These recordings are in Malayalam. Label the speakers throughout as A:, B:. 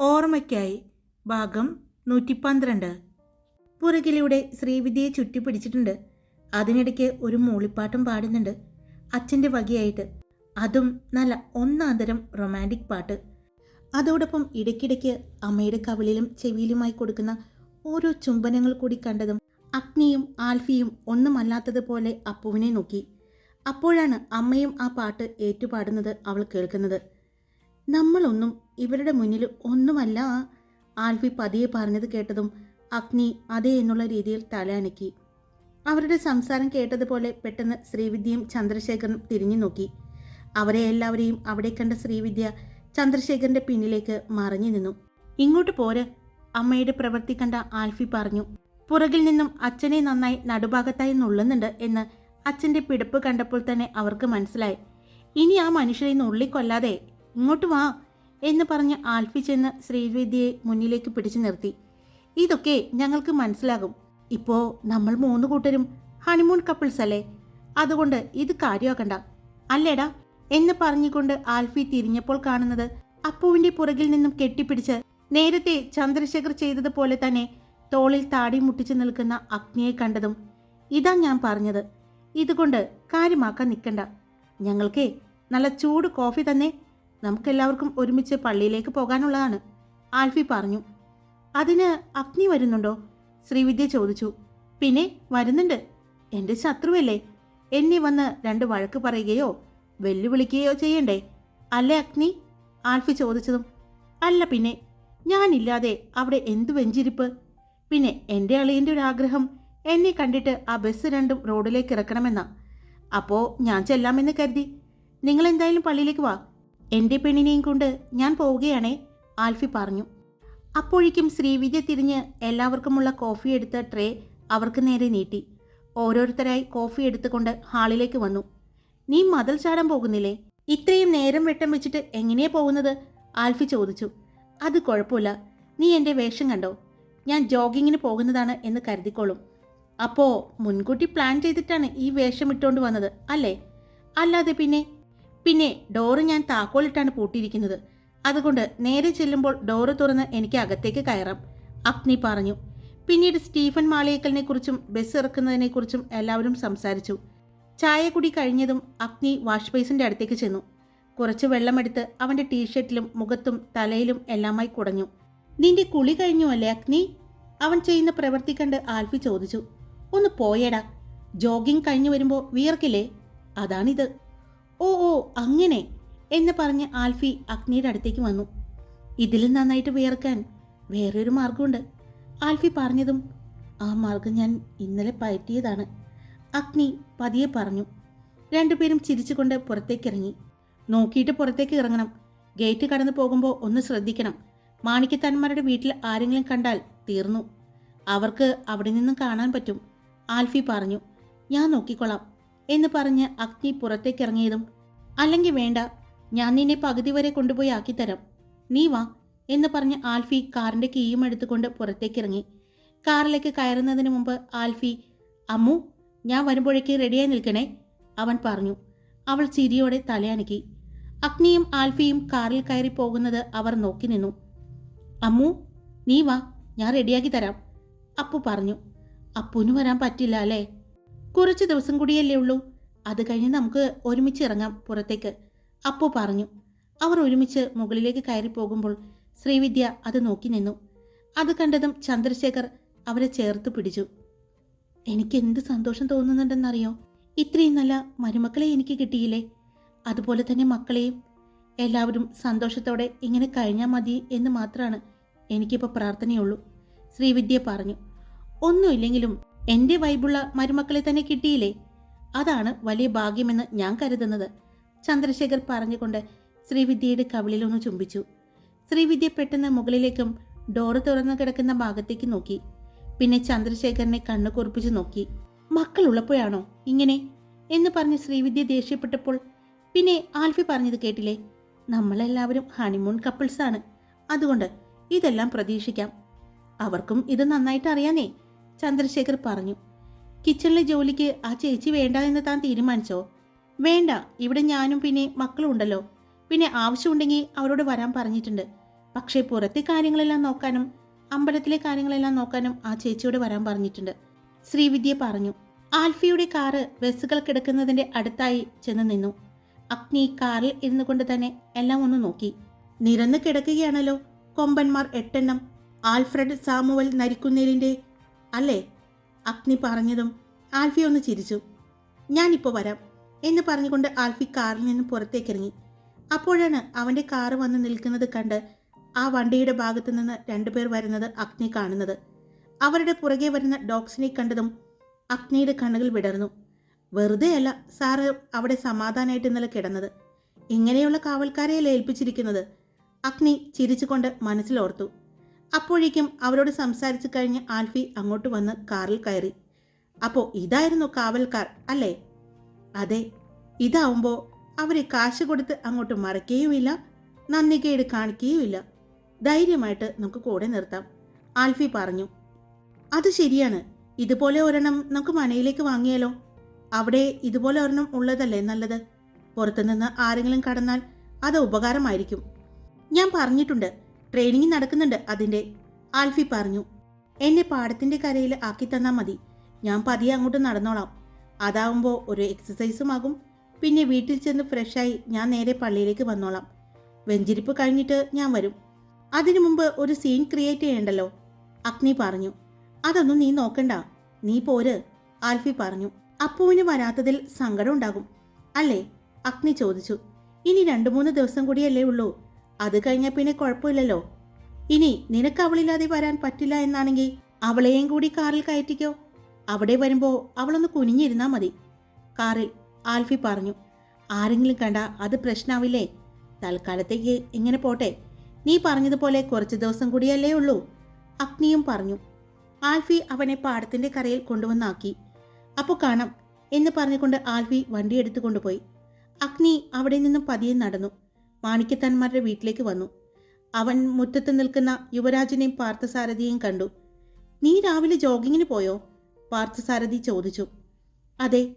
A: ഓർമ്മയ്ക്കായി ഭാഗം നൂറ്റി പന്ത്രണ്ട് പുറകിലൂടെ ശ്രീവിദ്യയെ ചുറ്റി പിടിച്ചിട്ടുണ്ട് അതിനിടയ്ക്ക് ഒരു മൂളിപ്പാട്ടും പാടുന്നുണ്ട്. അച്ഛന്റെ വകയായിട്ട്. അതും നല്ല ഒന്നാന്തരം റൊമാന്റിക് പാട്ട്. അതോടൊപ്പം ഇടയ്ക്കിടയ്ക്ക് അമ്മയുടെ കവിളിലും ചെവിയിലുമായി കൊടുക്കുന്ന ഓരോ ചുംബനങ്ങൾ കൂടി കണ്ടതും അഗ്നിയും ആൽഫിയും ഒന്നുമല്ലാത്തതുപോലെ അപ്പുവിനെ നോക്കി. അപ്പോഴാണ് അമ്മയും ആ പാട്ട് ഏറ്റുപാടുന്നത് അവൾ കേൾക്കുന്നത്. നമ്മളൊന്നും ഇവരുടെ മുന്നിൽ ഒന്നുമല്ല ആൽഫി പതിയെ പറഞ്ഞത് കേട്ടതും അഗ്നി അതേ എന്നുള്ള രീതിയിൽ തലയണക്കി അവരുടെ സംസാരം കേട്ടതുപോലെ പെട്ടെന്ന് ശ്രീവിദ്യയും ചന്ദ്രശേഖരനും തിരിഞ്ഞു നോക്കി. അവരെ എല്ലാവരെയും അവിടെ കണ്ട ശ്രീവിദ്യ ചന്ദ്രശേഖരന്റെ പിന്നിലേക്ക് മറഞ്ഞു നിന്നു. ഇങ്ങോട്ട് പോര് അമ്മയുടെ പ്രവൃത്തി കണ്ട ആൽഫി പറഞ്ഞു. പുറകിൽ നിന്നും അച്ഛനെ നന്നായി നടുഭാഗത്തായി നുള്ളുന്നുണ്ട് എന്ന് അച്ഛന്റെ പിടിപ്പ് കണ്ടപ്പോൾ തന്നെ അവർക്ക് മനസ്സിലായി. ഇനി ആ മനുഷ്യരെ നുള്ളിക്കൊല്ലാതെ ഇങ്ങോട്ട് വാ എന്ന് പറഞ്ഞ് ആൽഫി ചെന്ന് ശ്രീവിദ്യയെ മുന്നിലേക്ക് പിടിച്ചു നിർത്തി. ഇതൊക്കെ ഞങ്ങൾക്ക് മനസ്സിലാകും. ഇപ്പോ നമ്മൾ മൂന്ന് കൂട്ടരും ഹണിമൂൺ കപ്പിൾസ് അല്ലേ? അതുകൊണ്ട് ഇത് കാര്യമാക്കണ്ട. അല്ലേടാ? എന്ന് പറഞ്ഞുകൊണ്ട് ആൽഫി തിരിഞ്ഞപ്പോൾ കാണുന്നത് അപ്പുവിന്റെ പുറകിൽ നിന്നും കെട്ടിപ്പിടിച്ച് നേരത്തെ ചന്ദ്രശേഖർ ചെയ്തതുപോലെ തന്നെ തോളിൽ താടി മുട്ടിച്ചു നിൽക്കുന്ന അഗ്നിയെ കണ്ടതും ഇതാ ഞാൻ പറഞ്ഞത്. ഇതുകൊണ്ട് കാര്യമാക്കാൻ നിൽക്കണ്ട. ഞങ്ങൾക്കേ നല്ല ചൂട് കോഫി തന്നെ നമുക്കെല്ലാവർക്കും ഒരുമിച്ച് പള്ളിയിലേക്ക് പോകാനുള്ളതാണ്. ആൽഫി പറഞ്ഞു. അതിന് അഗ്നി വരുന്നുണ്ടോ? ശ്രീവിദ്യ ചോദിച്ചു. പിന്നെ വരുന്നുണ്ട്. എന്റെ ശത്രുവല്ലേ? എന്നെ വന്ന് രണ്ട് വഴക്ക് പറയുകയോ വെല്ലുവിളിക്കുകയോ ചെയ്യണ്ടേ? അല്ലേ അഗ്നി? ആൽഫി ചോദിച്ചതും. അല്ല പിന്നെ ഞാനില്ലാതെ അവിടെ എന്തു വെഞ്ചിരിപ്പ്? പിന്നെ എന്റെ അളിയന്റെ ഒരു ആഗ്രഹം എന്നെ കണ്ടിട്ട് ആ ബസ് രണ്ടും റോഡിലേക്ക് ഇറക്കണമെന്നാ. അപ്പോൾ ഞാൻ ചെല്ലാമെന്ന് കരുതി. നിങ്ങൾ എന്തായാലും പള്ളിയിലേക്ക് വാ. എന്റെ പെണ്ണിനെയും കൊണ്ട് ഞാൻ പോവുകയാണേ ആൽഫി പറഞ്ഞു. അപ്പോഴേക്കും ശ്രീവിദ്യ തിരിഞ്ഞ് എല്ലാവർക്കുമുള്ള കോഫി എടുത്ത ട്രേ അവർക്ക് നേരെ നീട്ടി. ഓരോരുത്തരായി കോഫി എടുത്തുകൊണ്ട് ഹാളിലേക്ക് വന്നു. നീ മതിൽ ചാടാൻ പോകുന്നില്ലേ? ഇത്രയും നേരം വെട്ടം വെച്ചിട്ട് എങ്ങനെയാ പോകുന്നത്? ആൽഫി ചോദിച്ചു. അത് കുഴപ്പമില്ല. നീ എന്റെ വേഷം കണ്ടോ? ഞാൻ ജോഗിങ്ങിന് പോകുന്നതാണ് എന്ന് കരുതിക്കോളും. അപ്പോൾ മുൻകൂട്ടി പ്ലാൻ ചെയ്തിട്ടാണ് ഈ വേഷം ഇട്ടുകൊണ്ട് വന്നത് അല്ലേ? അല്ലാതെ പിന്നെ പിന്നെ ഡോറ് ഞാൻ താക്കോലിട്ടാണ് പൂട്ടിയിരിക്കുന്നത്. അതുകൊണ്ട് നേരെ ചെല്ലുമ്പോൾ ഡോറ് തുറന്ന് എനിക്ക് അകത്തേക്ക് കയറാം. അഗ്നി പറഞ്ഞു. പിന്നീട് സ്റ്റീഫൻ മാളിയേക്കലിനെ കുറിച്ചും ബസ് ഇറക്കുന്നതിനെക്കുറിച്ചും എല്ലാവരും സംസാരിച്ചു. ചായ കുടി കഴിഞ്ഞതും അഗ്നി വാഷ് ബേസിന്റെ അടുത്തേക്ക് ചെന്നു. കുറച്ച് വെള്ളമെടുത്ത് അവന്റെ ടീഷർട്ടിലും മുഖത്തും തലയിലും എല്ലാമായി കുടഞ്ഞു. നിന്റെ കുളി കഴിഞ്ഞു അല്ലേ അഗ്നി? അവൻ ചെയ്യുന്ന പ്രവൃത്തി കണ്ട് ആൽഫി ചോദിച്ചു. ഒന്ന് പോയേടാ. ജോഗിങ് കഴിഞ്ഞു വരുമ്പോൾ വിയർക്കില്ലേ? അതാണിത്. ഓ ഓ അങ്ങനെ എന്ന് പറഞ്ഞ് ആൽഫി അഗ്നിയുടെ അടുത്തേക്ക് വന്നു. ഇതിലും നന്നായിട്ട് വിയർക്കാൻ വേറൊരു മാർഗമുണ്ട് ആൽഫി പറഞ്ഞതും ആ മാർഗം ഞാൻ ഇന്നലെ പയറ്റിയതാണ്. അഗ്നി പതിയെ പറഞ്ഞു. രണ്ടുപേരും ചിരിച്ചുകൊണ്ട് പുറത്തേക്ക് ഇറങ്ങി നോക്കിയിട്ട് പുറത്തേക്ക് ഇറങ്ങണം. ഗേറ്റ് കടന്നു പോകുമ്പോൾ ഒന്ന് ശ്രദ്ധിക്കണം. മാണിക്കത്താന്മാരുടെ വീട്ടിൽ ആരെങ്കിലും കണ്ടാൽ തീർന്നു. അവർക്ക് അവിടെ നിന്നും കാണാൻ പറ്റും. ആൽഫി പറഞ്ഞു ഞാൻ നോക്കിക്കൊള്ളാം. എന്ന് പറഞ്ഞ് അഗ്നി പുറത്തേക്കിറങ്ങിയതും അല്ലെങ്കിൽ വേണ്ട ഞാൻ നിന്നെ പകുതി വരെ കൊണ്ടുപോയി ആക്കിത്തരാം. നീ വാ എന്ന് പറഞ്ഞ് ആൽഫി കാറിന്റെ കീയും എടുത്തുകൊണ്ട് പുറത്തേക്കിറങ്ങി. കാറിലേക്ക് കയറുന്നതിന് മുമ്പ് ആൽഫി അമ്മു ഞാൻ വരുമ്പോഴേക്ക് റെഡിയായി നിൽക്കണേ അവൻ പറഞ്ഞു. അവൾ ചിരിയോടെ തലയനക്കി. അഗ്നിയും ആൽഫിയും കാറിൽ കയറി പോകുന്നത് അവർ നോക്കി നിന്നു. അമ്മു നീ വാ ഞാൻ റെഡിയാക്കി തരാം അപ്പു പറഞ്ഞു. അപ്പുന് വരാൻ പറ്റില്ല അല്ലേ? കുറച്ച് ദിവസം കൂടിയല്ലേ ഉള്ളൂ. അത് കഴിഞ്ഞ് നമുക്ക് ഒരുമിച്ച് ഇറങ്ങാം പുറത്തേക്ക്. അപ്പു പറഞ്ഞു. അവർ ഒരുമിച്ച് മുകളിലേക്ക് കയറി പോകുമ്പോൾ ശ്രീവിദ്യ അത് നോക്കി നിന്നു. അത് കണ്ടതും ചന്ദ്രശേഖർ അവരെ ചേർത്ത് പിടിച്ചു. എനിക്ക് എന്ത് സന്തോഷം തോന്നുന്നുണ്ടെന്നറിയോ? ഇത്രയും നല്ല മരുമക്കളെ എനിക്ക് കിട്ടിയില്ലേ? അതുപോലെ തന്നെ മക്കളെയും. എല്ലാവരും സന്തോഷത്തോടെ ഇങ്ങനെ കഴിഞ്ഞാൽ മതി എന്ന് മാത്രമാണ് എനിക്കിപ്പോൾ പ്രാർത്ഥനയുള്ളൂ ശ്രീവിദ്യ പറഞ്ഞു. ഒന്നുമില്ലെങ്കിലും എന്റെ വൈബുള്ള മരുമക്കളെ തന്നെ കിട്ടിയില്ലേ? അതാണ് വലിയ ഭാഗ്യമെന്ന് ഞാൻ കരുതുന്നത്. ചന്ദ്രശേഖർ പറഞ്ഞുകൊണ്ട് ശ്രീവിദ്യയുടെ കവിളിലൊന്ന് ചുംബിച്ചു. ശ്രീവിദ്യ പെട്ടെന്ന് മുകളിലേക്കും ഡോറ് തുറന്നു കിടക്കുന്ന ഭാഗത്തേക്ക് നോക്കി. പിന്നെ ചന്ദ്രശേഖരനെ കണ്ണു കുറിപ്പിച്ച് നോക്കി. മക്കളുള്ളപ്പോഴാണോ ഇങ്ങനെ? എന്ന് പറഞ്ഞ് ശ്രീവിദ്യ ദേഷ്യപ്പെട്ടപ്പോൾ പിന്നെ ആൽഫി പറഞ്ഞത് കേട്ടില്ലേ? നമ്മളെല്ലാവരും ഹണിമൂൺ കപ്പിൾസാണ് അതുകൊണ്ട് ഇതെല്ലാം പ്രതീക്ഷിക്കാം. അവർക്കും ഇത് നന്നായിട്ട് അറിയാനേ ചന്ദ്രശേഖർ പറഞ്ഞു കിച്ചണിലെ ജോലിക്ക് ആ ചേച്ചി വേണ്ട എന്ന് താൻ തീരുമാനിച്ചോ? വേണ്ട ഇവിടെ ഞാനും പിന്നെ മക്കളും ഉണ്ടല്ലോ. പിന്നെ ആവശ്യമുണ്ടെങ്കിൽ അവരോട് വരാൻ പറഞ്ഞിട്ടുണ്ട്. പക്ഷേ പുറത്തെ കാര്യങ്ങളെല്ലാം നോക്കാനും അമ്പലത്തിലെ കാര്യങ്ങളെല്ലാം നോക്കാനും ആ ചേച്ചിയോട് വരാൻ പറഞ്ഞിട്ടുണ്ട്. ശ്രീവിദ്യ പറഞ്ഞു ആൽഫിയുടെ കാറ് ബസ്സുകൾ കിടക്കുന്നതിന്റെ അടുത്തായി ചെന്ന് നിന്നു. അഗ്നി കാറിൽ ഇരുന്നു കൊണ്ട് തന്നെ എല്ലാം ഒന്ന് നോക്കി. നിരന്ന് കിടക്കുകയാണല്ലോ കൊമ്പന്മാർ എട്ടെണ്ണം. ആൽഫ്രഡ് സാമുവൽ നരിക്കുന്നേലിന്റെ അല്ലേ? അഗ്നി പറഞ്ഞതും ആൽഫി ഒന്ന് ചിരിച്ചു. ഞാനിപ്പോൾ വരാം എന്ന് പറഞ്ഞുകൊണ്ട് ആൽഫി കാറിൽ നിന്ന് പുറത്തേക്കിറങ്ങി. അപ്പോഴാണ് അവന്റെ കാറ് വന്ന് നിൽക്കുന്നത് കണ്ട് ആ വണ്ടിയുടെ ഭാഗത്തു നിന്ന് രണ്ടുപേർ വരുന്നത് അഗ്നി കാണുന്നത്. അവരുടെ പുറകെ വരുന്ന ഡോഗ്സിനെ കണ്ടതും അഗ്നിയുടെ കണ്ണുകൾ വിടർന്നു. വെറുതെയല്ല സാറ് അവിടെ സമാധാനമായിട്ട് ഇന്നലെ കിടന്നത്. ഇങ്ങനെയുള്ള കാവൽക്കാരെയല്ലേ ഏൽപ്പിച്ചിരിക്കുന്നത്? അഗ്നി ചിരിച്ചുകൊണ്ട് മനസ്സിലോർത്തു. അപ്പോഴേക്കും അവരോട് സംസാരിച്ചു കഴിഞ്ഞ് ആൽഫി അങ്ങോട്ട് വന്ന് കാറിൽ കയറി. അപ്പോൾ ഇതായിരുന്നു കാവൽക്കാർ അല്ലേ? അതെ ഇതാവുമ്പോൾ അവരെ കാശ് കൊടുത്ത് അങ്ങോട്ട് മറയ്ക്കുകയുമില്ല നന്ദികേട് കാണിക്കുകയുമില്ല. ധൈര്യമായിട്ട് നമുക്ക് കൂടെ നിർത്താം ആൽഫി പറഞ്ഞു. അത് ശരിയാണ്. ഇതുപോലെ ഒരെണ്ണം നമുക്ക് മനയിലേക്ക് വാങ്ങിയാലോ? അവിടെ ഇതുപോലെ ഒരെണ്ണം ഉള്ളതല്ലേ നല്ലത്? പുറത്തുനിന്ന് ആരെങ്കിലും കടന്നാൽ അത് ഉപകാരമായിരിക്കും. ഞാൻ പറഞ്ഞിട്ടുണ്ട്. ട്രെയിനിങ് നടക്കുന്നുണ്ട് അതിന്റെ. ആൽഫി പറഞ്ഞു എന്നെ പാടത്തിന്റെ കരയിൽ ആക്കി തന്നാൽ മതി. ഞാൻ പതിയെ അങ്ങോട്ട് നടന്നോളാം. അതാവുമ്പോൾ ഒരു എക്സസൈസും ആകും. പിന്നെ വീട്ടിൽ ചെന്ന് ഫ്രഷായി ഞാൻ നേരെ പള്ളിയിലേക്ക് വന്നോളാം. വെഞ്ചിരിപ്പ് കഴിഞ്ഞിട്ട് ഞാൻ വരും. അതിനു മുമ്പ് ഒരു സീൻ ക്രിയേറ്റ് ചെയ്യണ്ടല്ലോ? അഗ്നി പറഞ്ഞു അതൊന്നും നീ നോക്കണ്ട. നീ പോര്. ആൽഫി പറഞ്ഞു അപ്പുവിന് വരാത്തതിൽ സങ്കടം ഉണ്ടാകും. അല്ലേ? അഗ്നി ചോദിച്ചു ഇനി രണ്ടു മൂന്ന് ദിവസം കൂടിയല്ലേ ഉള്ളൂ. അത് കഴിഞ്ഞാൽ പിന്നെ കുഴപ്പമില്ലല്ലോ. ഇനി നിനക്ക് അവളില്ലാതെ വരാൻ പറ്റില്ല എന്നാണെങ്കിൽ അവളെയും കൂടി കാറിൽ കയറ്റിക്കോ. അവിടെ വരുമ്പോൾ അവളൊന്ന് കുനിഞ്ഞിരുന്നാ മതി. കാറിൽ ആൽഫി പറഞ്ഞു. ആരെങ്കിലും കണ്ട അത് പ്രശ്നാവില്ലേ? തൽക്കാലത്തേക്ക് ഇങ്ങനെ പോട്ടെ. നീ പറഞ്ഞതുപോലെ കുറച്ച് ദിവസം കൂടിയല്ലേ ഉള്ളൂ. അഗ്നിയും പറഞ്ഞു. ആൽഫി അവനെ പാടത്തിന്റെ കരയിൽ കൊണ്ടുവന്നാക്കി. അപ്പോൾ കാണാം എന്ന് പറഞ്ഞുകൊണ്ട് ആൽഫി വണ്ടി എടുത്തു കൊണ്ടുപോയി. അഗ്നി അവിടെ നിന്നും പതിയെ നടന്നു. മാണിക്യത്താന്മാരുടെ വീട്ടിലേക്ക് വന്നു. അവൻ മുറ്റത്ത് നിൽക്കുന്ന യുവരാജനെയും പാർത്ഥസാരഥിയെയും കണ്ടു. നീ രാവിലെ ജോഗിങ്ങിന് പോയോ? പാർത്ഥസാരഥി ചോദിച്ചു. അതെ.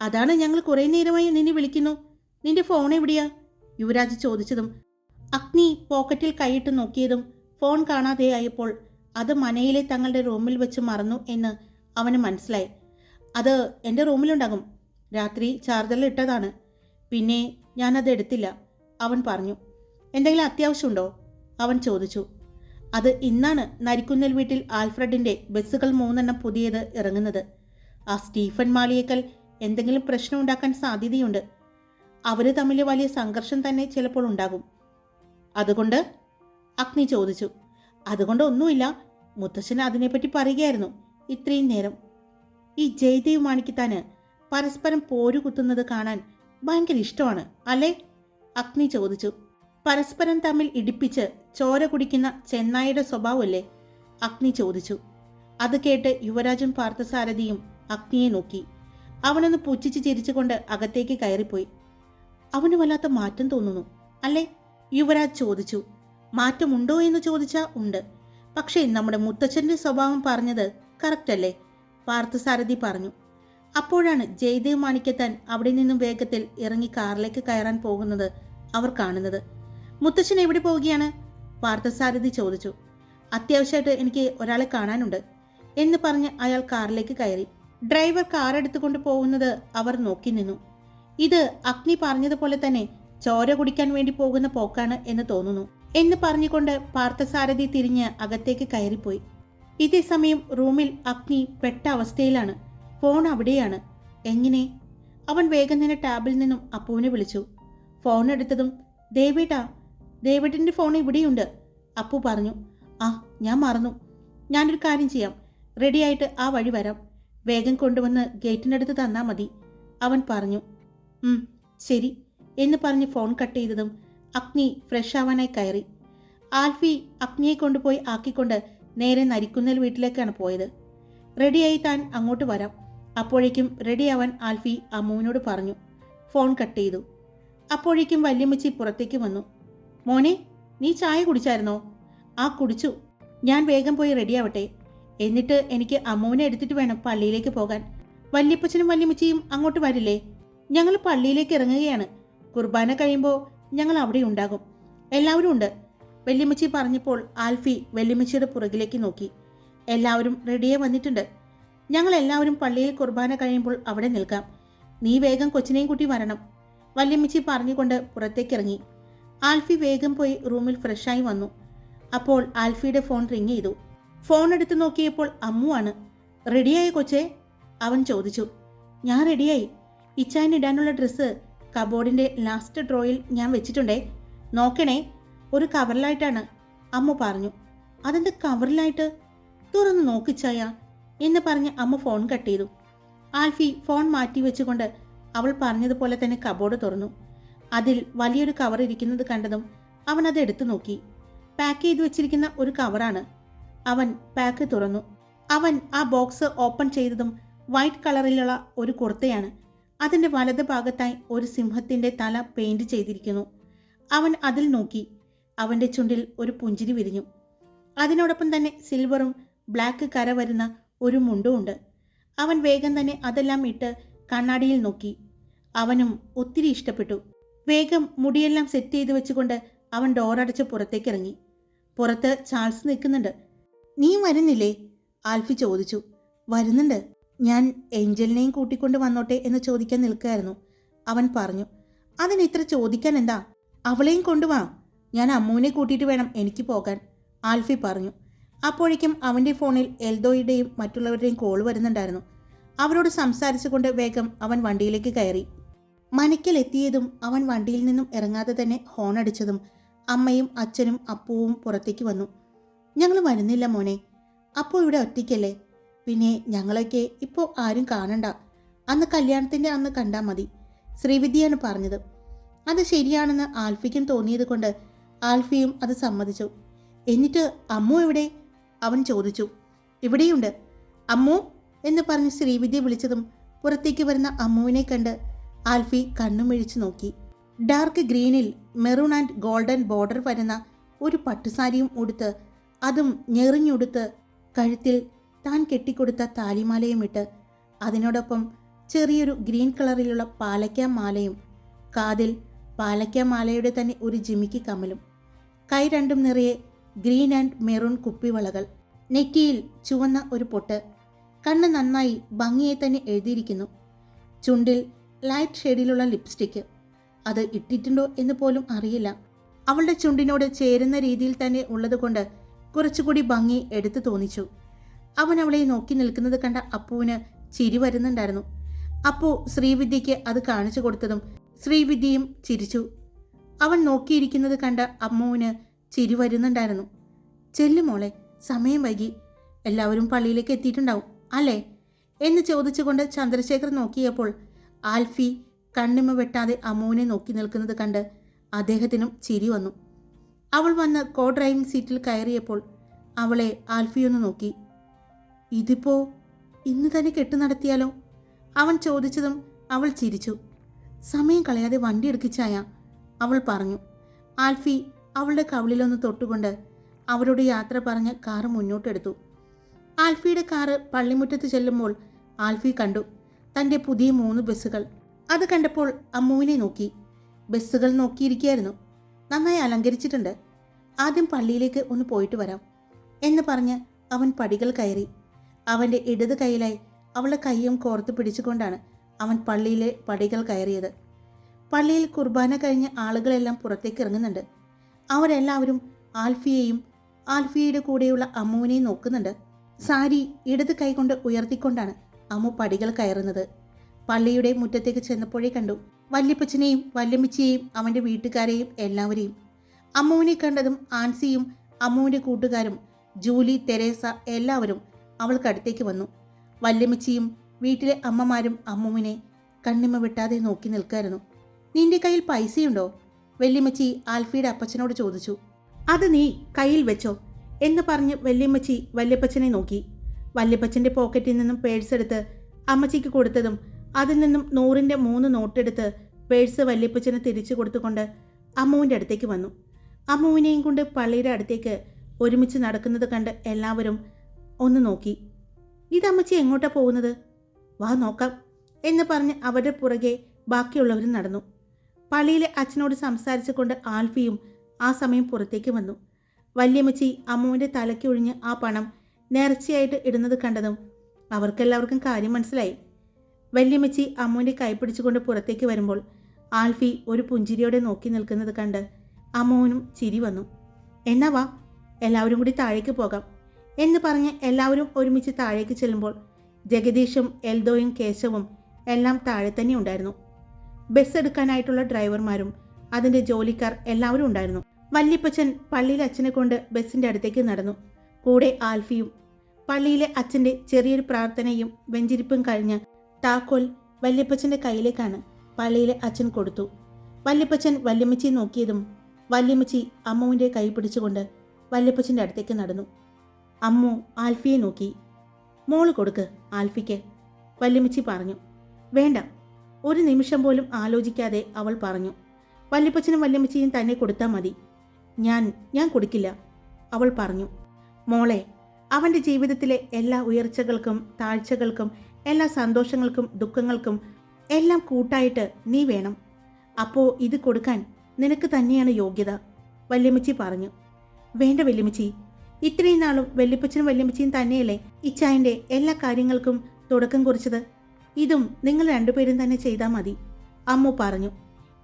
A: അതാണ് ഞങ്ങൾ കുറേ നേരമായി നിന്നെ വിളിക്കുന്നു. നിന്റെ ഫോൺ എവിടെയാ? യുവരാജ് ചോദിച്ചതും അഗ്നി പോക്കറ്റിൽ കൈയിട്ട് നോക്കിയതും ഫോൺ കാണാതെ ആയപ്പോൾ അത് മനയിലെ തങ്ങളുടെ റൂമിൽ വെച്ച് മറന്നു എന്ന് അവന് മനസ്സിലായി. അത് എന്റെ റൂമിലുണ്ടാകും. രാത്രി ചാർജറിൽ ഇട്ടതാണ്. പിന്നെ ഞാനത് എടുത്തില്ല. അവൻ പറഞ്ഞു എന്തെങ്കിലും അത്യാവശ്യമുണ്ടോ? അവൻ ചോദിച്ചു അത് ഇന്നാണ് നരിക്കുന്നൽ വീട്ടിൽ ആൽഫ്രഡിന്റെ ബസ്സുകൾ മൂന്നെണ്ണം പുതിയത് ഇറങ്ങുന്നത്. ആ സ്റ്റീഫൻ മാളിയേക്കൽ എന്തെങ്കിലും പ്രശ്നം ഉണ്ടാക്കാൻ സാധ്യതയുണ്ട്. അവർ തമ്മിൽ വലിയ സംഘർഷം തന്നെ ചിലപ്പോൾ ഉണ്ടാകും. അതുകൊണ്ട്? അഗ്നി ചോദിച്ചു. അതുകൊണ്ട് ഒന്നുമില്ല. മുത്തശ്ശൻ അതിനെപ്പറ്റി പറയുകയായിരുന്നു ഇത്രയും നേരം. ഈ ജയദേവ് മാണിക്കത്താന് പരസ്പരം പോരു കുത്തുന്നത് കാണാൻ ഭയങ്കര ഇഷ്ടമാണ് അല്ലേ? അഗ്നി ചോദിച്ചു. പരസ്പരം തമ്മിൽ ഇടിപ്പിച്ച് ചോര കുടിക്കുന്ന ചെന്നായിയുടെ സ്വഭാവമല്ലേ? അഗ്നി ചോദിച്ചു. അത് കേട്ട് യുവരാജൻ പാർത്ഥസാരഥിയും അഗ്നിയെ നോക്കി. അവനൊന്ന് പുച്ഛിച്ച് ചിരിച്ചുകൊണ്ട് അകത്തേക്ക് കയറിപ്പോയി. അവന് വല്ലാത്ത മാറ്റം തോന്നുന്നു അല്ലേ? യുവരാജ് ചോദിച്ചു. മാറ്റമുണ്ടോ എന്ന് ചോദിച്ചാൽ ഉണ്ട്. പക്ഷേ നമ്മുടെ മുത്തച്ഛന്റെ സ്വഭാവം പറഞ്ഞത് കറക്റ്റ് അല്ലേ? പാർത്ഥസാരഥി പറഞ്ഞു. അപ്പോഴാണ് ജയദേവ് മാണിക്കത്താൻ അവിടെ നിന്നും വേഗത്തിൽ ഇറങ്ങി കാറിലേക്ക് കയറാൻ പോകുന്നത് അവർ കാണുന്നത്. മുത്തച്ഛൻ എവിടെ പോവുകയാണ്? പാർത്ഥസാരഥി ചോദിച്ചു. അത്യാവശ്യമായിട്ട് എനിക്ക് ഒരാളെ കാണാനുണ്ട് എന്ന് പറഞ്ഞ് അയാൾ കാറിലേക്ക് കയറി. ഡ്രൈവർ കാർ എടുത്തുകൊണ്ട് പോകുന്നത് അവർ നോക്കി നിന്നു. ഇത് അഗ്നി പറഞ്ഞതുപോലെ തന്നെ ചോര കുടിക്കാൻ വേണ്ടി പോകുന്ന പോക്കാണ് എന്ന് തോന്നുന്നു എന്ന് പറഞ്ഞുകൊണ്ട് പാർത്ഥസാരഥി തിരിഞ്ഞ് അകത്തേക്ക് കയറിപ്പോയി. ഇതേ സമയം റൂമിൽ അഗ്നി പെട്ട അവസ്ഥയിലാണ്. ഫോൺ അവിടെയാണ്. എങ്ങനെ? അവൻ വേഗം തന്നെ ടാബിൽ നിന്നും അപ്പുവിനെ വിളിച്ചു. ഫോൺ എടുത്തതും ദേവേട്ടാ ദേവേട്ടിന്റെ ഫോൺ ഇവിടെയുണ്ട്. അപ്പു പറഞ്ഞു ആ ഞാൻ മറന്നു. ഞാനൊരു കാര്യം ചെയ്യാം. റെഡിയായിട്ട് ആ വഴി വരാം. വേഗം കൊണ്ടുവന്ന് ഗേറ്റിനടുത്ത് തന്നാൽ മതി. അവൻ പറഞ്ഞു ശരി. എന്ന് പറഞ്ഞ് ഫോൺ കട്ട് ചെയ്തതും അഗ്നി ഫ്രഷ് ആവാനായി കയറി. ആൽഫി അഗ്നിയെ കൊണ്ടുപോയി ആക്കിക്കൊണ്ട് നേരെ നരിക്കുന്നൽ വീട്ടിലേക്കാണ് പോയത്. റെഡിയായി താൻ അങ്ങോട്ട് വരാം. അപ്പോഴേക്കും റെഡിയാവാൻ ആൽഫി അമ്മുവിനോട് പറഞ്ഞു ഫോൺ കട്ട് ചെയ്തു. അപ്പോഴേക്കും വല്യമ്മച്ചി പുറത്തേക്ക് വന്നു. മോനെ നീ ചായ കുടിച്ചായിരുന്നോ? ആ കുടിച്ചു. ഞാൻ വേഗം പോയി റെഡിയാവട്ടെ. എന്നിട്ട് എനിക്ക് അമ്മുവിനെ എടുത്തിട്ട് വേണം പള്ളിയിലേക്ക് പോകാൻ. വല്യപ്പച്ചനും വല്യമ്മച്ചിയും അങ്ങോട്ട് വരില്ലേ? ഞങ്ങൾ പള്ളിയിലേക്ക് ഇറങ്ങുകയാണ്. കുർബാന കഴിയുമ്പോൾ ഞങ്ങൾ അവിടെ ഉണ്ടാകും. എല്ലാവരും ഉണ്ട്. വല്യമ്മച്ചി പറഞ്ഞപ്പോൾ ആൽഫി വല്യമ്മച്ചിയുടെ പുറകിലേക്ക് നോക്കി. എല്ലാവരും റെഡിയായി വന്നിട്ടുണ്ട്. ഞങ്ങൾ എല്ലാവരും പള്ളിയിൽ കുർബാന കഴിയുമ്പോൾ അവിടെ നിൽക്കാം. നീ വേഗം കൊച്ചിനെയും കൂട്ടി വരണം. വല്യമ്മച്ചി പറഞ്ഞുകൊണ്ട് പുറത്തേക്കിറങ്ങി. ആൽഫി വേഗം പോയി റൂമിൽ ഫ്രഷായി വന്നു. അപ്പോൾ ആൽഫിയുടെ ഫോൺ റിങ് ചെയ്തു. ഫോൺ എടുത്ത് നോക്കിയപ്പോൾ അമ്മുവാണ് റെഡിയായി കൊച്ചേ അവൻ ചോദിച്ചു. ഞാൻ റെഡിയായി. ഇച്ചാൻ ഇടാനുള്ള ഡ്രസ്സ് കബോർഡിന്റെ ലാസ്റ്റ് ഡ്രോയിൽ ഞാൻ വെച്ചിട്ടുണ്ടേ. നോക്കണേ ഒരു കവറിലായിട്ടാണ് അമ്മ പറഞ്ഞു. അതെന്ത് കവറിലായിട്ട്? തുറന്ന് നോക്കിച്ചായ എന്ന് പറഞ്ഞ് അമ്മ ഫോൺ കട്ട് ചെയ്തു. ആൽഫി ഫോൺ മാറ്റി വെച്ചുകൊണ്ട് അവൾ പറഞ്ഞതുപോലെ തന്നെ കബോർഡ് തുറന്നു. അതിൽ വലിയൊരു കവർ ഇരിക്കുന്നത് കണ്ടതും അവൻ അത് എടുത്തു നോക്കി. പാക്ക് ചെയ്തു വെച്ചിരിക്കുന്ന ഒരു കവറാണ് അവൻ പാക്ക് തുറന്നു. അവൻ ആ ബോക്സ് ഓപ്പൺ ചെയ്തതും വൈറ്റ് കളറിലുള്ള ഒരു കുർത്തയാണ്. അതിന്റെ വലത് ഭാഗത്തായി ഒരു സിംഹത്തിന്റെ തല പെയിന്റ് ചെയ്തിരിക്കുന്നു. അവൻ അതിൽ നോക്കി. അവന്റെ ചുണ്ടിൽ ഒരു പുഞ്ചിരി വിരിഞ്ഞു. അതിനോടൊപ്പം തന്നെ സിൽവറും ബ്ലാക്ക് കര വരുന്ന ഒരു മുണ്ടുമുണ്ട് അവൻ വേഗം തന്നെ അതെല്ലാം ഇട്ട് കണ്ണാടിയിൽ നോക്കി. അവനും ഒത്തിരി ഇഷ്ടപ്പെട്ടു. വേഗം മുടിയെല്ലാം സെറ്റ് ചെയ്ത് വെച്ചുകൊണ്ട് അവൻ ഡോറടച്ച് പുറത്തേക്ക് ഇറങ്ങി. പുറത്ത് ചാൾസ് നിൽക്കുന്നുണ്ട്. നീ വരുന്നില്ലേ? ആൽഫി ചോദിച്ചു. വരുന്നുണ്ട്. ഞാൻ ഏഞ്ചലിനെയും കൂട്ടിക്കൊണ്ട് വന്നോട്ടെ എന്ന് ചോദിക്കാൻ നിൽക്കുകയായിരുന്നു. അവൻ പറഞ്ഞു. അതിന് ഇത്ര ചോദിക്കാൻ എന്താ? അവളെയും കൊണ്ടുവാ ഞാൻ അമ്മുവിനെ കൂട്ടിയിട്ട് വേണം എനിക്ക് പോകാൻ. ആൽഫി പറഞ്ഞു. അപ്പോഴേക്കും അവന്റെ ഫോണിൽ എൽദോയുടെയും മറ്റുള്ളവരുടെയും കോൾ വരുന്നുണ്ടായിരുന്നു. അവരോട് സംസാരിച്ചുകൊണ്ട് വേഗം അവൻ വണ്ടിയിലേക്ക് കയറി. മനയ്ക്കലെത്തിയതും അവൻ വണ്ടിയിൽ നിന്നും ഇറങ്ങാതെ തന്നെ ഹോൺ അടിച്ചതും അമ്മയും അച്ഛനും അപ്പുവും പുറത്തേക്ക് വന്നു. ഞങ്ങൾ വരുന്നില്ല മോനെ. അപ്പോൾ ഇവിടെ ഒറ്റയ്ക്കല്ലേ? പിന്നെ ഞങ്ങളൊക്കെ ഇപ്പോൾ ആരും കാണണ്ട. അന്ന് കല്യാണത്തിന്റെ അന്ന് കണ്ടാൽ മതി ശ്രീവിദ്യയാണ് പറഞ്ഞത്. അത് ശരിയാണെന്ന് ആൽഫിക്കും തോന്നിയത് കൊണ്ട് ആൽഫിയും അത് സമ്മതിച്ചു. എന്നിട്ട് അമ്മു എവിടെ? അവൻ ചോദിച്ചു. ഇവിടെയുണ്ട്. അമ്മു? എന്ന് പറഞ്ഞ് ശ്രീവിദ്യ വിളിച്ചതും പുറത്തേക്ക് വരുന്ന അമ്മുവിനെ കണ്ട് ആൽഫി കണ്ണും മിഴിച്ചു നോക്കി. ഡാർക്ക് ഗ്രീനിൽ മെറൂൺ ആൻഡ് ഗോൾഡൻ ബോർഡർ വരുന്ന ഒരു പട്ടുസാരിയും ഉടുത്ത് അതും ഞെറിഞ്ഞുടുത്ത് കഴുത്തിൽ താൻ കെട്ടിക്കൊടുത്ത താലിമാലയും ഇട്ട് അതിനോടൊപ്പം ചെറിയൊരു ഗ്രീൻ കളറിലുള്ള പാലക്ക മാലയും കാതിൽ പാലക്ക മാലയുടെ തന്നെ ഒരു ജിമിക്ക് കമലും കൈ രണ്ടും നിറയെ ഗ്രീൻ ആൻഡ് മെറൂൺ കുപ്പിവളകൾ. നെറ്റിയിൽ ചുവന്ന ഒരു പൊട്ട്. കണ്ണ് നന്നായി ഭംഗിയെ തന്നെ എഴുതിയിരിക്കുന്നു. ചുണ്ടിൽ ലൈറ്റ് ഷെയ്ഡിലുള്ള ലിപ്സ്റ്റിക്ക്. അത് ഇട്ടിട്ടുണ്ടോ എന്ന് പോലും അറിയില്ല. അവളുടെ ചുണ്ടിനോട് ചേരുന്ന രീതിയിൽ തന്നെ ഉള്ളതുകൊണ്ട് കുറച്ചുകൂടി ഭംഗി എടുത്തു തോന്നിച്ചു. അവൻ അവളെ നോക്കി നിൽക്കുന്നത് കണ്ട അപ്പുവിന് ചിരി വരുന്നുണ്ടായിരുന്നു. അപ്പു ശ്രീവിദ്യയ്ക്ക് അത് കാണിച്ചു കൊടുത്തതും ശ്രീവിദ്യയും ചിരിച്ചു. അവൻ നോക്കിയിരിക്കുന്നത് കണ്ട അമ്മുവിന് ചിരി വരുന്നുണ്ടായിരുന്നു. ചെല്ലുമോളെ സമയം വൈകി. എല്ലാവരും പള്ളിയിലേക്ക് എത്തിയിട്ടുണ്ടാവും അല്ലേ? എന്ന് ചോദിച്ചുകൊണ്ട് ചന്ദ്രശേഖർ നോക്കിയപ്പോൾ ആൽഫി കണ്ണിമ വെട്ടാതെ അമ്മുവിനെ നോക്കി നിൽക്കുന്നത് കണ്ട് അദ്ദേഹത്തിനും ചിരി വന്നു. അവൾ വന്ന് കോ ഡ്രൈവിംഗ് സീറ്റിൽ കയറിയപ്പോൾ അവളെ ആൽഫിയൊന്ന് നോക്കി. ഇതിപ്പോ ഇന്ന് തന്നെ കെട്ടു നടത്തിയാലോ? അവൻ ചോദിച്ചതും അവൾ ചിരിച്ചു. സമയം കളയാതെ വണ്ടി എടുക്കിച്ചായ അവൾ പറഞ്ഞു. ആൽഫി അവളുടെ കവിളിലൊന്ന് തൊട്ടുകൊണ്ട് അവരോട് യാത്ര പറഞ്ഞ് കാറ് മുന്നോട്ടെടുത്തു. ആൽഫിയുടെ കാറ് പള്ളിമുറ്റത്ത് ചെല്ലുമ്പോൾ ആൽഫി കണ്ടു. തന്റെ പുതിയ മൂന്ന് ബസ്സുകൾ. അത് കണ്ടപ്പോൾ അമ്മുവിനെ നോക്കി. ബസ്സുകൾ നോക്കിയിരിക്കുകയായിരുന്നു. നന്നായി അലങ്കരിച്ചിട്ടുണ്ട്. ആദ്യം പള്ളിയിലേക്ക് ഒന്ന് പോയിട്ട് വരാം എന്ന് പറഞ്ഞ് അവൻ പടികൾ കയറി. അവന്റെ ഇടത് കൈയിലായി അവളുടെ കൈയും കോർത്ത് പിടിച്ചുകൊണ്ടാണ് അവൻ പള്ളിയിലെ പടികൾ കയറിയത്. പള്ളിയിൽ കുർബാന കഴിഞ്ഞ ആളുകളെല്ലാം പുറത്തേക്ക് ഇറങ്ങുന്നുണ്ട്. അവരെല്ലാവരും ആൽഫിയെയും ആൽഫിയയുടെ കൂടെയുള്ള അമ്മുവിനെയും നോക്കുന്നുണ്ട്. സാരി ഇടത് കൈകൊണ്ട് ഉയർത്തിക്കൊണ്ടാണ് അമ്മു പടികൾ കയറുന്നത്. പള്ളിയുടെ മുറ്റത്തേക്ക് ചെന്നപ്പോഴേ കണ്ടു. വല്യപ്പച്ചനെയും വല്യമ്മച്ചിയെയും അവന്റെ വീട്ടുകാരെയും എല്ലാവരെയും. അമ്മുവിനെ കണ്ടതും ആൻസിയും അമ്മുവിന്റെ കൂട്ടുകാരും ജൂലി തെരേസ എല്ലാവരും അവൾക്കടുത്തേക്ക് വന്നു. വല്യമ്മച്ചിയും വീട്ടിലെ അമ്മമാരും അമ്മുവിനെ കണ്ണിമ വിട്ടാതെ നോക്കി നിൽക്കായിരുന്നു. നിന്റെ കയ്യിൽ പൈസയുണ്ടോ? വല്യമ്മച്ചി ആൽഫിയുടെ അപ്പച്ചനോട് ചോദിച്ചു. അത് നീ കയ്യിൽ വെച്ചോ എന്ന് പറഞ്ഞ് വല്യമ്മച്ചി വല്യപ്പച്ചനെ നോക്കി. വല്യപ്പച്ചന്റെ പോക്കറ്റിൽ നിന്നും പേഴ്സ് എടുത്ത് അമ്മച്ചിക്ക് കൊടുത്തതും അതിൽ നിന്നും നൂറിന്റെ മൂന്ന് നോട്ടെടുത്ത് പേഴ്സ് വല്യപ്പച്ചന് തിരിച്ചു കൊടുത്തുകൊണ്ട് അമ്മുവിന്റെ അടുത്തേക്ക് വന്നു. അമ്മുവിനെയും കൊണ്ട് പള്ളിയുടെ അടുത്തേക്ക് ഒരുമിച്ച് നടക്കുന്നത് കണ്ട് എല്ലാവരും ഒന്ന് നോക്കി. ഇത് അമ്മച്ചി എങ്ങോട്ടാ പോകുന്നത്? വാ നോക്കാം എന്ന് പറഞ്ഞ് അവരുടെ പുറകെ ബാക്കിയുള്ളവരും നടന്നു. പള്ളിയിലെ അച്ഛനോട് സംസാരിച്ചുകൊണ്ട് ആൽഫിയും ആ സമയം പുറത്തേക്ക് വന്നു. വല്യമ്മച്ചി അമ്മുവിന്റെ തലയ്ക്കൊഴിഞ്ഞ് ആ പണം നേർച്ചയായിട്ട് ഇടുന്നത് കണ്ടതും അവർക്കെല്ലാവർക്കും കാര്യം മനസ്സിലായി. വല്യമ്മച്ചി അമ്മുവിന്റെ കൈ പിടിച്ചുകൊണ്ട് പുറത്തേക്ക് വരുമ്പോൾ ആൽഫി ഒരു പുഞ്ചിരിയോടെ നോക്കി നിൽക്കുന്നത് കണ്ട് അമ്മുവിനും ചിരി വന്നു. എന്നാ വാ എല്ലാവരും കൂടി താഴേക്ക് പോകാം എന്ന് പറഞ്ഞ് എല്ലാവരും ഒരുമിച്ച് താഴേക്ക് ചെല്ലുമ്പോൾ ജഗദീഷും എൽദോയും കേശവും എല്ലാം താഴെ തന്നെ ഉണ്ടായിരുന്നു. ബസ് എടുക്കാനായിട്ടുള്ള ഡ്രൈവർമാരും അതിന്റെ ജോലിക്കാർ എല്ലാവരും ഉണ്ടായിരുന്നു. വല്യപ്പച്ചൻ പള്ളിയിൽ അച്ഛനെ കൊണ്ട് ബസ്സിന്റെ അടുത്തേക്ക് നടന്നു. കൂടെ ആൽഫിയും പള്ളിയിലെ അച്ഛന്റെ ചെറിയൊരു പ്രാർത്ഥനയും വെഞ്ചിരിപ്പും കഴിഞ്ഞ് താക്കോൽ വല്യപ്പച്ചന്റെ കയ്യിലേക്കാണ് പള്ളിയിലെ അച്ഛൻ കൊടുത്തു. വല്യപ്പച്ചൻ വല്യമ്മച്ചി നോക്കിയതും വല്യമ്മച്ചി അമ്മുവിന്റെ കൈ പിടിച്ചുകൊണ്ട് വല്യപ്പച്ചന്റെ അടുത്തേക്ക് നടന്നു. അമ്മു ആൽഫിയെ നോക്കി. മോൾ കൊടുക്ക് ആൽഫിക്ക് വല്യമ്മച്ചി പറഞ്ഞു. വേണ്ട ഒരു നിമിഷം പോലും ആലോചിക്കാതെ അവൾ പറഞ്ഞു. വല്യപ്പച്ചനും വല്യമ്മച്ചിയും തന്നെ കൊടുത്താൽ മതി. ഞാൻ ഞാൻ കൊടുക്കില്ല അവൾ പറഞ്ഞു. മോളെ അവന്റെ ജീവിതത്തിലെ എല്ലാ ഉയർച്ചകൾക്കും താഴ്ചകൾക്കും എല്ലാ സന്തോഷങ്ങൾക്കും ദുഃഖങ്ങൾക്കും എല്ലാം കൂട്ടായിട്ട് നീ വേണം. അപ്പോൾ ഇത് കൊടുക്കാൻ നിനക്ക് തന്നെയാണ് യോഗ്യത വല്യമ്മച്ചി പറഞ്ഞു. വേണ്ട വല്യമ്മച്ചി. ഇത്രയും നാളും വല്യപ്പച്ചനും വല്യമ്മച്ചിയും തന്നെയല്ലേ ഇച്ചായന്റെ എല്ലാ കാര്യങ്ങൾക്കും തുടക്കം കുറിച്ചത്? ഇതും നിങ്ങൾ രണ്ടുപേരും തന്നെ ചെയ്താൽ മതി അമ്മു പറഞ്ഞു.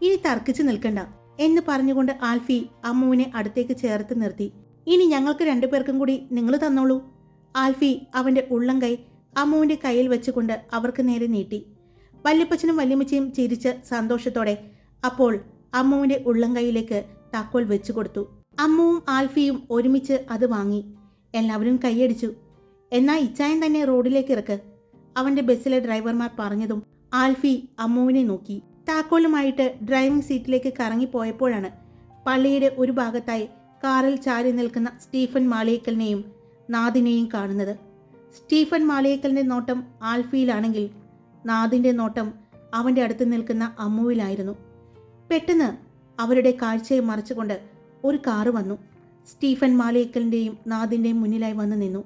A: ഇനി തർക്കിച്ചു നിൽക്കണ്ട എന്ന് പറഞ്ഞുകൊണ്ട് ആൽഫി അമ്മുവിനെ അടുത്തേക്ക് ചേർത്ത് നിർത്തി. ഇനി ഞങ്ങൾക്ക് രണ്ടുപേർക്കും കൂടി നിങ്ങൾ തന്നോളൂ. ആൽഫി അവന്റെ ഉള്ളം കൈ അമ്മുവിന്റെ കയ്യിൽ വെച്ചുകൊണ്ട് അവർക്ക് നേരെ നീട്ടി. വല്യപ്പച്ചനും വല്യമ്മച്ചയും ചിരിച്ച് സന്തോഷത്തോടെ അപ്പോൾ അമ്മുവിന്റെ ഉള്ളം കൈയിലേക്ക് താക്കോൽ വെച്ചു കൊടുത്തു. അമ്മുവും ആൽഫിയും ഒരുമിച്ച് അത് വാങ്ങി. എല്ലാവരും കൈയടിച്ചു. എന്നാ ഇച്ചായൻ തന്നെ റോഡിലേക്ക് ഇറക്ക് അവന്റെ ബസ്സിലെ ഡ്രൈവർമാർ പറഞ്ഞതും ആൽഫി അമ്മുവിനെ നോക്കി. താക്കോലുമായിട്ട് ഡ്രൈവിംഗ് സീറ്റിലേക്ക് കറങ്ങിപ്പോയപ്പോഴാണ് പള്ളിയുടെ ഒരു ഭാഗത്തായി കാറിൽ ചാരി നിൽക്കുന്ന സ്റ്റീഫൻ മാളിയേക്കലിനെയും നാദിനെയും കാണുന്നത്. സ്റ്റീഫൻ മാളിയേക്കലിന്റെ നോട്ടം ആൽഫിയിലാണെങ്കിൽ നാദിന്റെ നോട്ടം അവന്റെ അടുത്ത് നിൽക്കുന്ന അമ്മുവിലായിരുന്നു. പെട്ടെന്ന് അവരുടെ കാഴ്ചയെ മറിച്ചുകൊണ്ട് ഒരു കാറ് വന്നു. സ്റ്റീഫൻ മാളിയേക്കലിന്റെയും നാദിന്റെയും മുന്നിലായി വന്നു നിന്നു.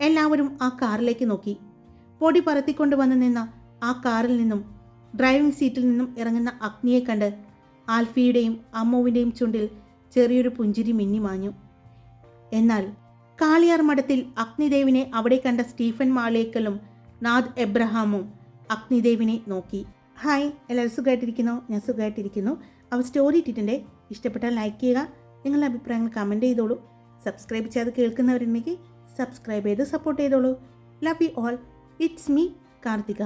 A: എല്ലാവരും ആ കാറിലേക്ക് നോക്കി. പൊടി പറത്തിക്കൊണ്ട് വന്നു നിന്ന ആ കാറിൽ നിന്നും ഡ്രൈവിംഗ് സീറ്റിൽ നിന്നും ഇറങ്ങുന്ന അഗ്നിയെ കണ്ട് ആൽഫിയുടെയും അമ്മുവിന്റെയും ചുണ്ടിൽ ചെറിയൊരു പുഞ്ചിരി മിന്നി മാഞ്ഞു. എന്നാൽ കാളിയാർ മഠത്തിൽ അഗ്നിദേവിനെ അവിടെ കണ്ട സ്റ്റീഫൻ മാളേക്കലും നാദ് എബ്രഹാമും അഗ്നിദേവിനെ നോക്കി. ഹായ് എല്ലാവരും സുഖമായിട്ടിരിക്കുന്നു? ഞാൻ സുഖമായിട്ടിരിക്കുന്നു. അവ സ്റ്റോറി ഇട്ടിട്ടുണ്ട്. ഇഷ്ടപ്പെട്ടാൽ ലൈക്ക് ചെയ്യുക. നിങ്ങളുടെ അഭിപ്രായങ്ങൾ കമന്റ് ചെയ്തോളൂ. സബ്സ്ക്രൈബ് ചെയ്ത് കേൾക്കുന്നവരുണ്ടെങ്കിൽ സബ്സ്ക്രൈബ് ചെയ്ത് സപ്പോർട്ട് ചെയ്തോളൂ. Love you all it's me Karthika.